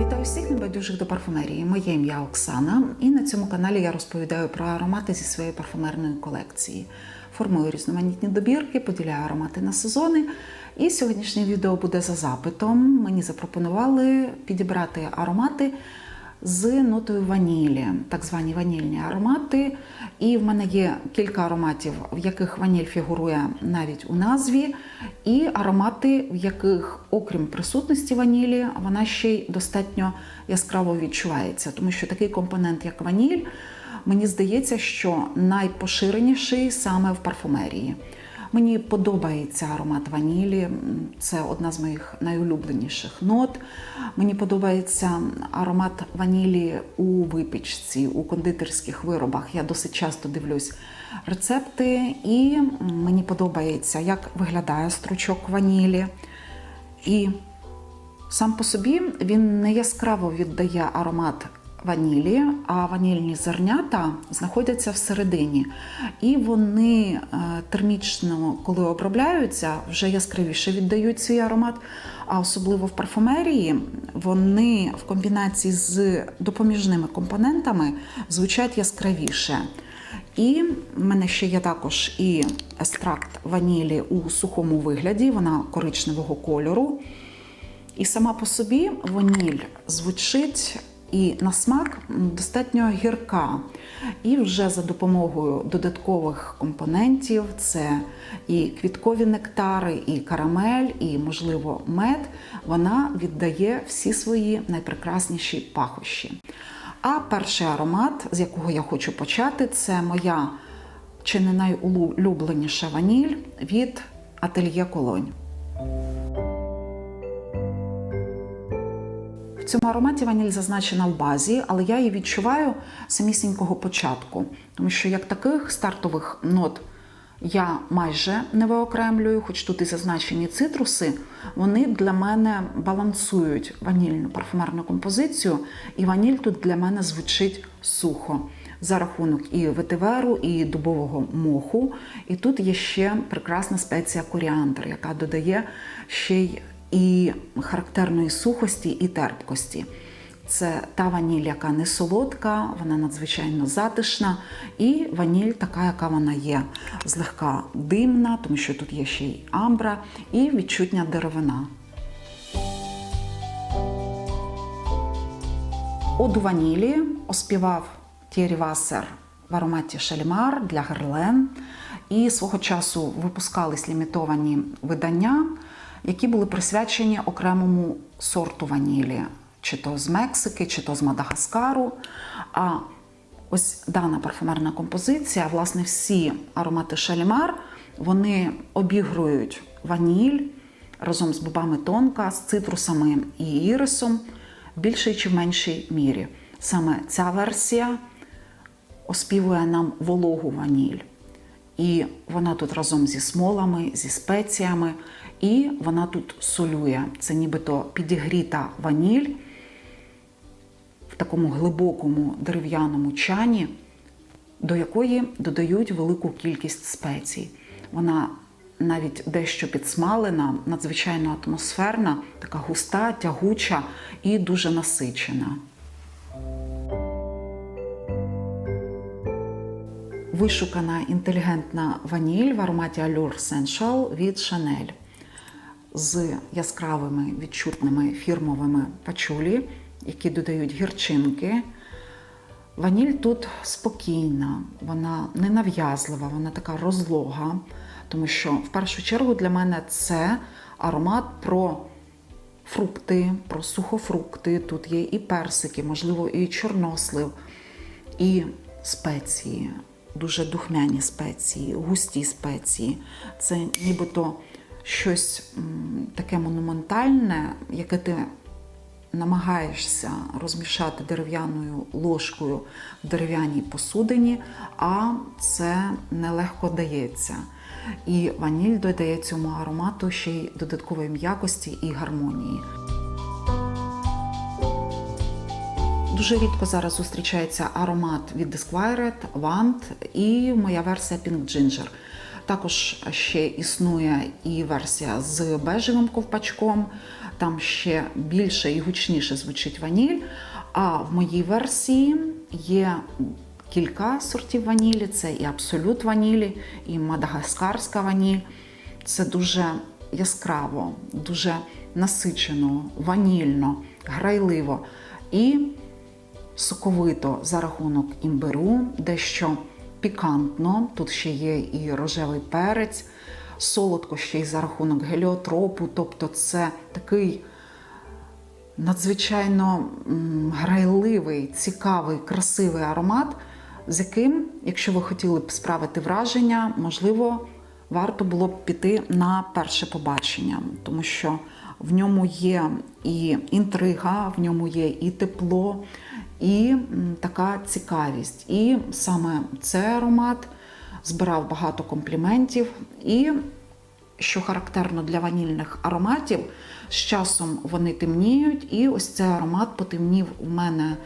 Вітаю всіх небайдужих до парфумерії. Моє ім'я Оксана, і на цьому каналі я розповідаю про аромати зі своєї парфумерної колекції. Формую різноманітні добірки, поділяю аромати на сезони. І сьогоднішнє відео буде за запитом. Мені запропонували підібрати аромати з нотою ванілі, так звані ванільні аромати. І в мене є кілька ароматів, в яких ваніль фігурує навіть у назві, і аромати, в яких, окрім присутності ванілі, вона ще й достатньо яскраво відчувається, тому що такий компонент, як ваніль, мені здається, що найпоширеніший саме в парфумерії. Мені подобається аромат ванілі, це одна з моїх найулюбленіших нот. Мені подобається аромат ванілі у випічці, у кондитерських виробах. Я досить часто дивлюсь рецепти, і мені подобається, як виглядає стручок ванілі. І сам по собі він не яскраво віддає аромат ванілі, а ванільні зернята знаходяться всередині. І вони е, термічно, коли обробляються, вже яскравіше віддають свій аромат. А особливо в парфумерії вони в комбінації з допоміжними компонентами звучать яскравіше. І в мене ще є також і естракт ванілі у сухому вигляді, вона коричневого кольору. І сама по собі ваніль звучить і на смак достатньо гірка. І вже за допомогою додаткових компонентів це і квіткові нектари, і карамель, і, можливо, мед, вона віддає всі свої найпрекрасніші пахощі. А перший аромат, з якого я хочу почати, це моя чи не найулюбленіша ваніль від Ательє Колонь. Цьому ароматі ваніль зазначена в базі, але я її відчуваю самісінького початку, тому що як таких стартових нот я майже не виокремлюю, хоч тут і зазначені цитруси, вони для мене балансують ванільну парфумерну композицію, і ваніль тут для мене звучить сухо. За рахунок і ветиверу, і дубового моху. І тут є ще прекрасна спеція коріандр, яка додає ще й і характерної сухості і терпкості. Це та ваніль, яка не солодка, вона надзвичайно затишна, і ваніль така, яка вона є, злегка димна, тому що тут є ще й амбра, і відчутня деревина. Оду ванілі оспівав Тєрі Вассер в ароматі Шалімар для Герлен. І свого часу випускались лімітовані видання, які були присвячені окремому сорту ванілі, чи то з Мексики, чи то з Мадагаскару. А ось дана парфумерна композиція, власне, всі аромати Шалімар, вони обігрують ваніль разом з бобами тонка, з цитрусами і ірисом в більшій чи в меншій мірі. Саме ця версія оспівує нам вологу ваніль. І вона тут разом зі смолами, зі спеціями, і вона тут солює. Це нібито підігріта ваніль в такому глибокому дерев'яному чані, до якої додають велику кількість спецій. Вона навіть дещо підсмалена, надзвичайно атмосферна, така густа, тягуча і дуже насичена. Вишукана інтелігентна ваніль в ароматі Allure Sensual від Chanel з яскравими відчутними фірмовими пачулі, які додають гірчинки. Ваніль тут спокійна, вона ненав'язлива, вона така розлога, тому що в першу чергу для мене це аромат про фрукти, про сухофрукти. Тут є і персики, можливо, і чорнослив, і спеції дуже духмяні спеції, густі спеції. Це нібито щось таке монументальне, яке ти намагаєшся розмішати дерев'яною ложкою в дерев'яній посудині, а це нелегко дається. І ваніль додає цьому аромату ще й додаткової м'якості і гармонії. Дуже рідко зараз зустрічається аромат від Disquired, Vant і моя версія Pink Ginger. Також ще існує і версія з бежевим ковпачком. Там ще більше і гучніше звучить ваніль. А в моїй версії є кілька сортів ванілі: це і абсолют ванілі, і мадагаскарська ваніль. Це дуже яскраво, дуже насичено, ванільно, грайливо і соковито за рахунок імбиру, дещо пікантно. Тут ще є і рожевий перець, солодко ще й за рахунок геліотропу. Тобто це такий надзвичайно грайливий, цікавий, красивий аромат, з яким, якщо ви хотіли б справити враження, можливо, варто було б піти на перше побачення, тому що в ньому є і інтрига, в ньому є і тепло, і така цікавість. І саме цей аромат збирав багато компліментів. І що характерно для ванільних ароматів, з часом вони темніють, і ось цей аромат потемнів у мене,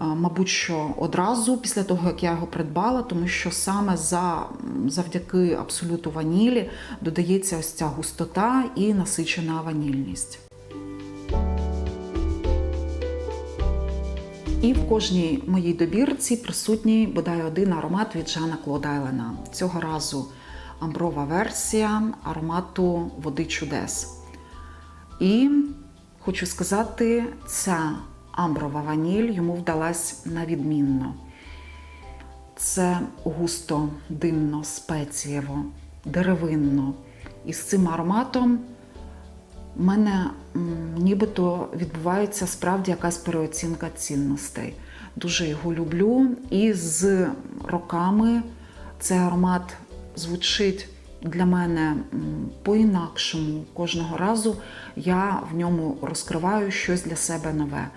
е, мабуть, що одразу після того, як я його придбала, тому що саме за, завдяки абсолюту ванілі додається ось ця густота і насичена ванільність. І в кожній моїй добірці присутній бодай один аромат від Жана Клода Елена. Цього разу амброва версія аромату води чудес. І хочу сказати, ця амброва ваніль йому вдалась на відмінно. Це густо, димно, спецієво, деревинно. І з цим ароматом в мене нібито відбувається справді якась переоцінка цінностей. Дуже його люблю. І з роками цей аромат звучить для мене по-інакшому. Кожного разу я в ньому розкриваю щось для себе нове.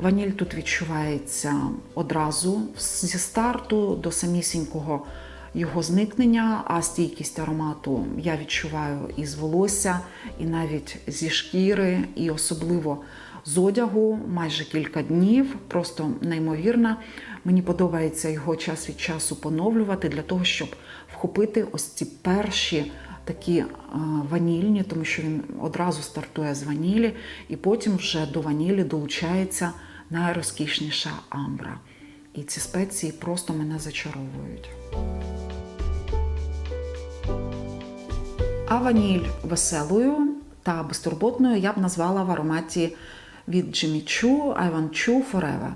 Ваніль тут відчувається одразу зі старту до самісінького його зникнення, а стійкість аромату я відчуваю і з волосся, і навіть зі шкіри, і особливо з одягу майже кілька днів. Просто неймовірна. Мені подобається його час від часу поновлювати для того, щоб вхопити ось ці перші такі е, ванільні, тому що він одразу стартує з ванілі, і потім вже до ванілі долучається найрозкішніша амбра. І ці спеції просто мене зачаровують. А ваніль веселою та безтурботною я б назвала в ароматі від Choo I Want Choo Forever.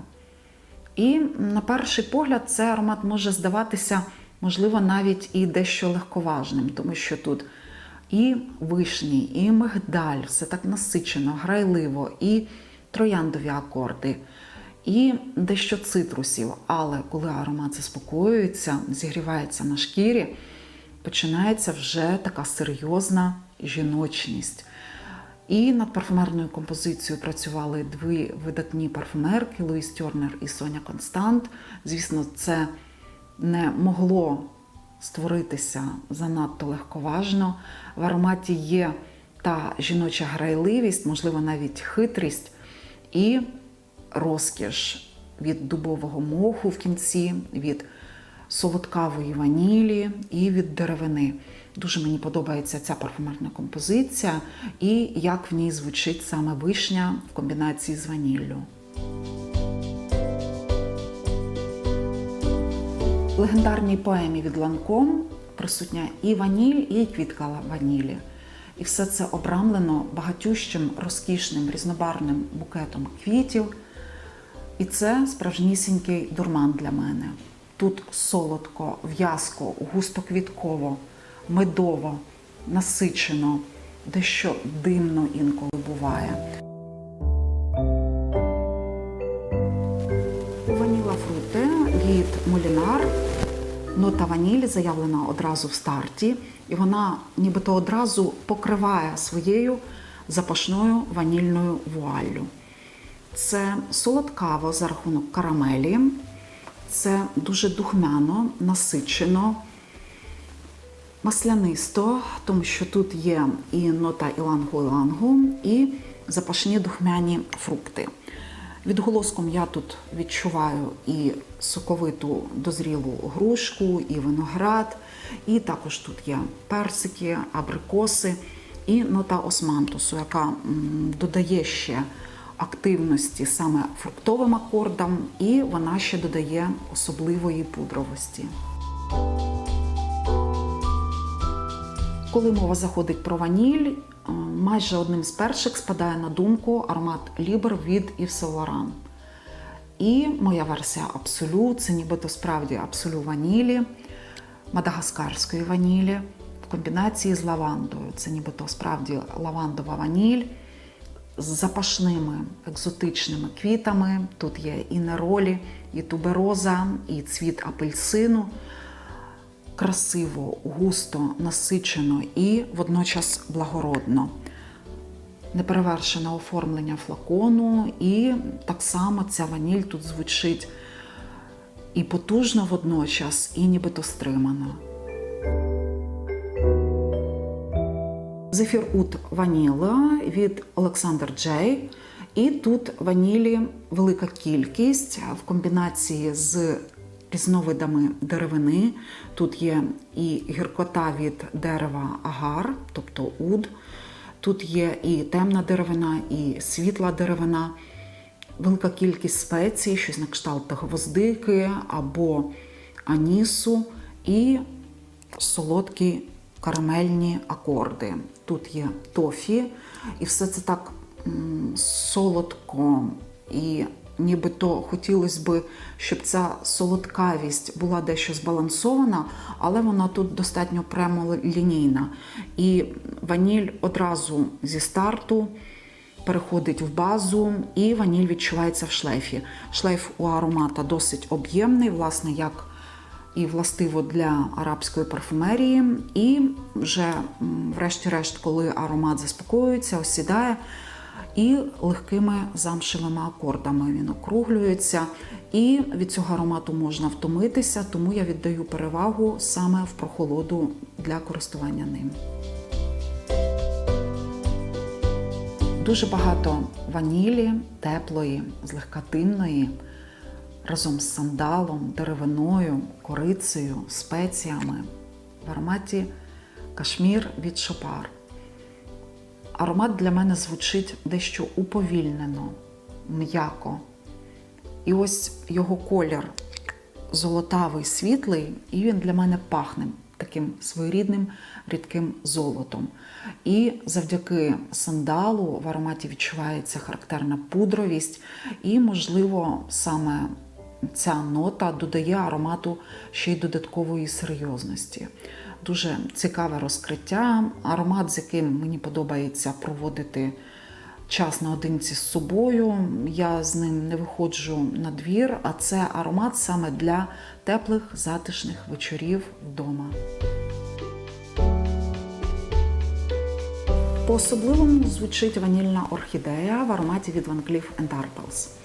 І на перший погляд цей аромат може здаватися, можливо, навіть і дещо легковажним, тому що тут і вишні, і мигдаль, все так насичено, грайливо, і трояндові акорди, і дещо цитрусів. Але коли аромат заспокоюється, зігрівається на шкірі, починається вже така серйозна жіночність. І над парфумерною композицією працювали дві видатні парфумерки Луїс Тернер і Соня Констант. Звісно, це не могло створитися занадто легковажно. В ароматі є та жіноча грайливість, можливо, навіть хитрість і розкіш від дубового моху в кінці, від солодкавої ванілі і від деревини. Дуже мені подобається ця парфумерна композиція і як в ній звучить саме вишня в комбінації з ваніллю. В легендарній поемі від Ланком присутня і ваніль, і квітка ванілі. І все це обрамлено багатющим, розкішним, різнобарвним букетом квітів. І це справжнісінький дурман для мене. Тут солодко, в'язко, густоквітково, медово, насичено, дещо димно інколи буває. Ваніла фрути від Молінар. Нота ванілі заявлена одразу в старті, і вона нібито одразу покриває своєю запашною ванільною вуаллю. Це солодкаво за рахунок карамелі, це дуже духмяно, насичено, маслянисто, тому що тут є і нота ілангу-ілангу, і запашні духмяні фрукти. Відголоском я тут відчуваю і соковиту дозрілу грушку, і виноград, І також тут є персики, абрикоси і нота османтусу, яка додає ще активності саме фруктовим акордам, і вона ще додає особливої пудровості. Коли мова заходить про ваніль, е, майже одним з перших спадає на думку аромат Лібер від Saint І моя версія Абсолю це нібито справді Абсолю ванілі, мадагаскарської ванілі в комбінації з лавандою. Це нібито справді лавандова ваніль з запашними екзотичними квітами. Тут є і неролі, і тубероза, і цвіт апельсину красиво, густо, насичено і водночас благородно. Неперевершене оформлення флакону, і так само ця ваніль тут звучить і потужно водночас, і нібито стримано. Зефір Ут Ваніла від Олександр Джей. І тут ванілі велика кількість в комбінації з різновидами деревини. Тут є і гіркота від дерева агар, тобто уд. Тут є і темна деревина, і світла деревина, велика кількість спецій, щось на кшталт гвоздики або анісу, і солодкі карамельні акорди. Тут є тофі, і все це так солодко і нібито хотілося б, щоб ця солодкавість була дещо збалансована, але вона тут достатньо прямолінійна. І ваніль одразу зі старту переходить в базу, і ваніль відчувається в шлейфі. Шлейф у аромата досить об'ємний, власне, як і властиво для арабської парфумерії. І вже, врешті-решт, коли аромат заспокоюється, осідає. І легкими замшевими акордами він округлюється. І від цього аромату можна втомитися, тому я віддаю перевагу саме в прохолоду для користування ним. Дуже багато ванілі, теплої, злегка тинної, разом з сандалом, деревиною, корицею, спеціями в ароматі кашмір від Шопар. Аромат для мене звучить дещо уповільнено, м'яко. І ось його колір золотавий, світлий, і він для мене пахне таким своєрідним рідким золотом. І завдяки сандалу в ароматі відчувається характерна пудровість, і, можливо, саме ця нота додає аромату ще й додаткової серйозності. Дуже цікаве розкриття, аромат, з яким мені подобається проводити час наодинці з собою. Я з ним не виходжу на двір, а це аромат саме для теплих затишних вечорів вдома. По-особливому звучить ванільна орхідея в ароматі від Van Cleef Arpels.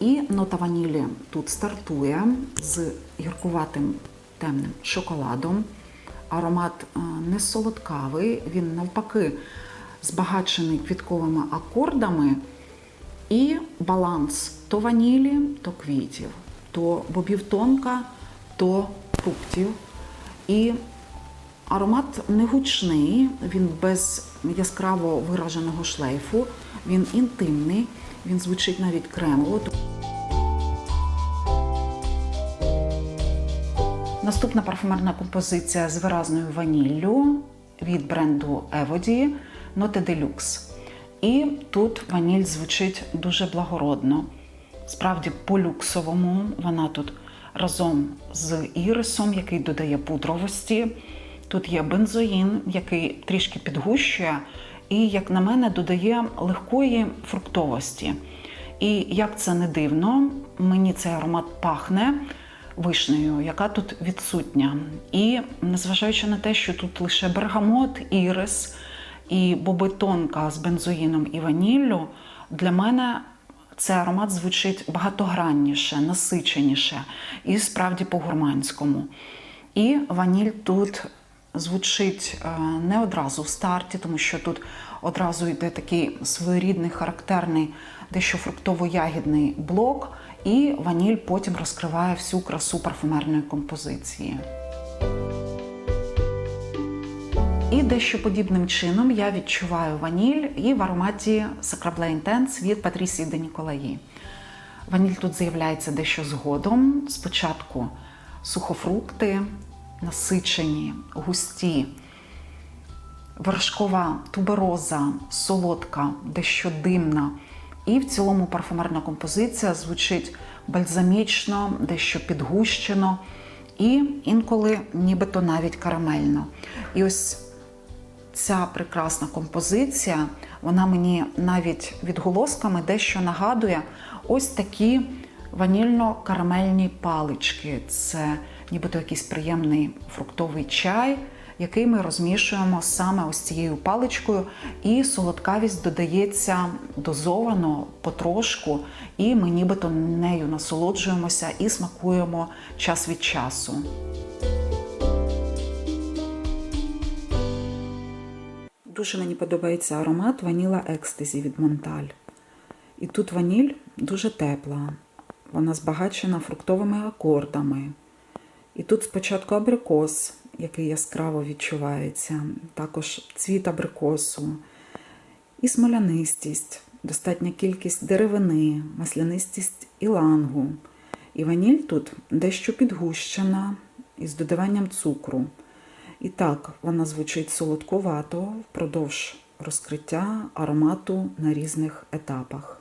І нота ванілі тут стартує з гіркуватим темним шоколадом. Аромат е, не солодкавий, він навпаки збагачений квітковими акордами і баланс то ванілі, то квітів, то бобів тонка, то фруктів. І аромат не гучний, він без яскраво вираженого шлейфу, він інтимний, він звучить навіть кремово. Наступна парфумерна композиція з виразною ваніллю від бренду Evody Note Deluxe. І тут ваніль звучить дуже благородно. Справді, по-люксовому вона тут разом з ірисом, який додає пудровості. Тут є бензоїн, який трішки підгущує, і, як на мене, додає легкої фруктовості. І як це не дивно, мені цей аромат пахне вишнею, яка тут відсутня. І незважаючи на те, що тут лише бергамот, ірис і боби тонка з бензоїном і ваніллю, для мене цей аромат звучить багатогранніше, насиченіше і справді по-гурманському. І ваніль тут звучить е, не одразу в старті, тому що тут одразу йде такий своєрідний, характерний, дещо фруктово-ягідний блок, і ваніль потім розкриває всю красу парфумерної композиції. І дещо подібним чином я відчуваю ваніль і в ароматі Sacrable Intense від Патрісії де Ніколаї. Ваніль тут з'являється дещо згодом. Спочатку сухофрукти, насичені, густі, вершкова тубероза, солодка, дещо димна. І в цілому парфумерна композиція звучить бальзамічно, дещо підгущено і інколи нібито навіть карамельно. І ось ця прекрасна композиція, вона мені навіть відголосками дещо нагадує ось такі ванільно-карамельні палички. Це нібито якийсь приємний фруктовий чай, який ми розмішуємо саме ось цією паличкою, і солодкавість додається дозовано потрошку, і ми нібито нею насолоджуємося і смакуємо час від часу. Дуже мені подобається аромат ваніла екстезі від Монталь. І тут ваніль дуже тепла, вона збагачена фруктовими акордами. І тут спочатку абрикос, який яскраво відчувається, також цвіт абрикосу, і смолянистість, достатня кількість деревини, маслянистість ілангу. І ваніль тут дещо підгущена із додаванням цукру. І так, вона звучить солодковато впродовж розкриття аромату на різних етапах.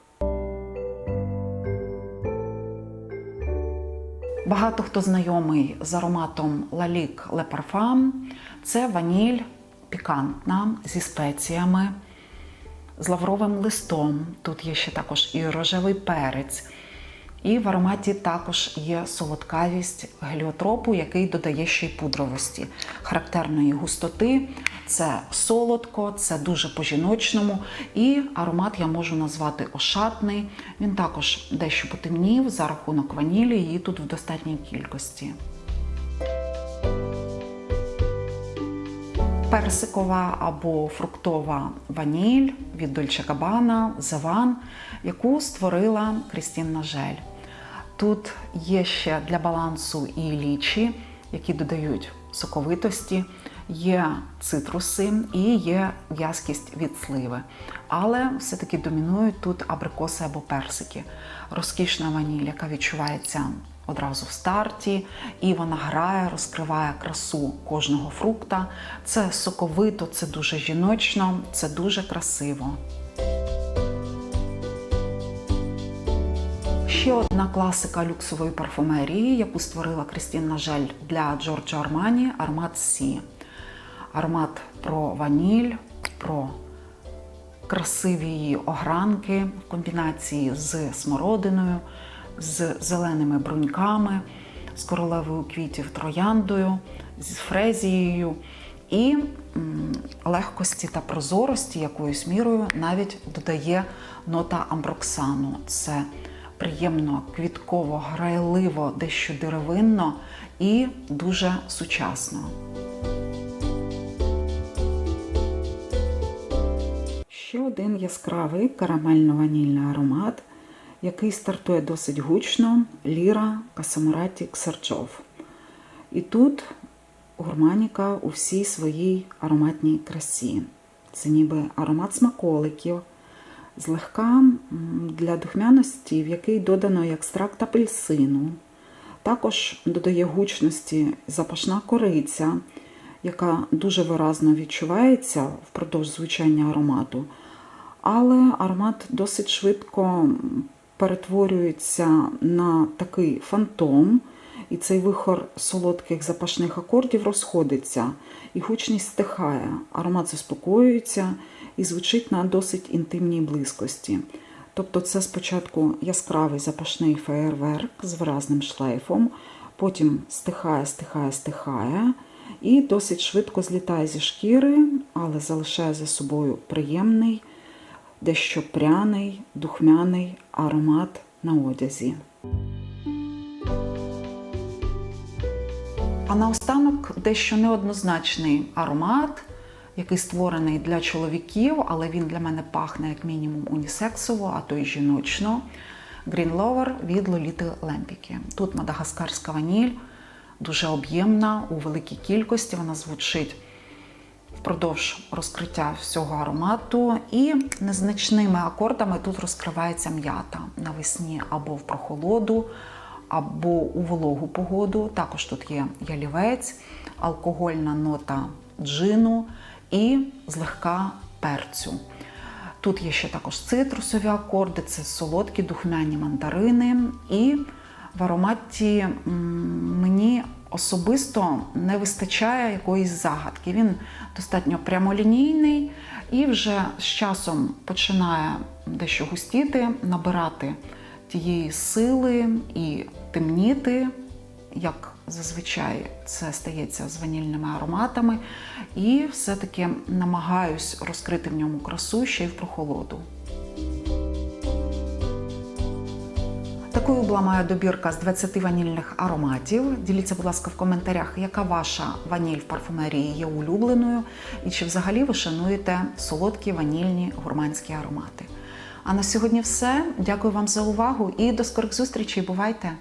Багато хто знайомий з ароматом Лалік Parfum. Це ваніль пікантна зі спеціями, з лавровим листом. Тут є ще також і рожевий перець. І в ароматі також є солодкавість геліотропу, який додає ще й пудровості, характерної густоти. Це солодко, це дуже по-жіночному. І аромат я можу назвати ошатний. Він також дещо потемнів за рахунок ванілі, її тут в достатній кількості. Персикова або фруктова ваніль від Dolce Gabbana, Заван, яку створила Крістін Нажель. Тут є ще для балансу і лічі, які додають соковитості, є цитруси і є в'язкість від сливи. Але все-таки домінують тут абрикоси або персики. Розкішна ваніль, яка відчувається одразу в старті, і вона грає, розкриває красу кожного фрукта. Це соковито, це дуже жіночно, це дуже красиво. Ще одна класика люксової парфумерії, яку створила Крістін Нажель для Джорджо Армані аромат Сі. Аромат про ваніль, про красиві її огранки в комбінації з смородиною, з зеленими бруньками, з королевою квітів трояндою, з фрезією і легкості та прозорості якоюсь мірою навіть додає нота амброксану. Це приємно, квітково, грайливо, дещо деревинно і дуже сучасно. Ще один яскравий карамельно-ванільний аромат, який стартує досить гучно ліра Касамураті Ксарчов. І тут гурманіка у всій своїй ароматній красі. Це ніби аромат смаколиків злегка для духмяності, в який додано екстракт апельсину. Також додає гучності запашна кориця, яка дуже виразно відчувається впродовж звучання аромату. Але аромат досить швидко перетворюється на такий фантом, і цей вихор солодких запашних акордів розходиться, і гучність стихає, аромат заспокоюється і звучить на досить інтимній близькості. Тобто це спочатку яскравий запашний феєрверк з виразним шлейфом, потім стихає, стихає, стихає, і досить швидко злітає зі шкіри, але залишає за собою приємний, дещо пряний, духмяний аромат на одязі. А наостанок дещо неоднозначний аромат, який створений для чоловіків, але він для мене пахне як мінімум унісексово, а то й жіночно. Green Lover від Лоліти Лемпіки. Тут мадагаскарська ваніль, дуже об'ємна у великій кількості. Вона звучить впродовж розкриття всього аромату. І незначними акордами тут розкривається м'ята навесні або в прохолоду, або у вологу погоду. Також тут є ялівець, алкогольна нота джину і злегка перцю. Тут є ще також цитрусові акорди, це солодкі духмяні мандарини. І в ароматі мені особисто не вистачає якоїсь загадки. Він достатньо прямолінійний і вже з часом починає дещо густіти, набирати тієї сили і темніти, як зазвичай це стається з ванільними ароматами. І все-таки намагаюсь розкрити в ньому красу ще й в прохолоду. Такою була моя добірка з 20 ванільних ароматів. Діліться, будь ласка, в коментарях, яка ваша ваніль в парфумерії є улюбленою, і чи взагалі ви шануєте солодкі ванільні гурманські аромати. А на сьогодні все. Дякую вам за увагу і до скорих зустрічей. Бувайте!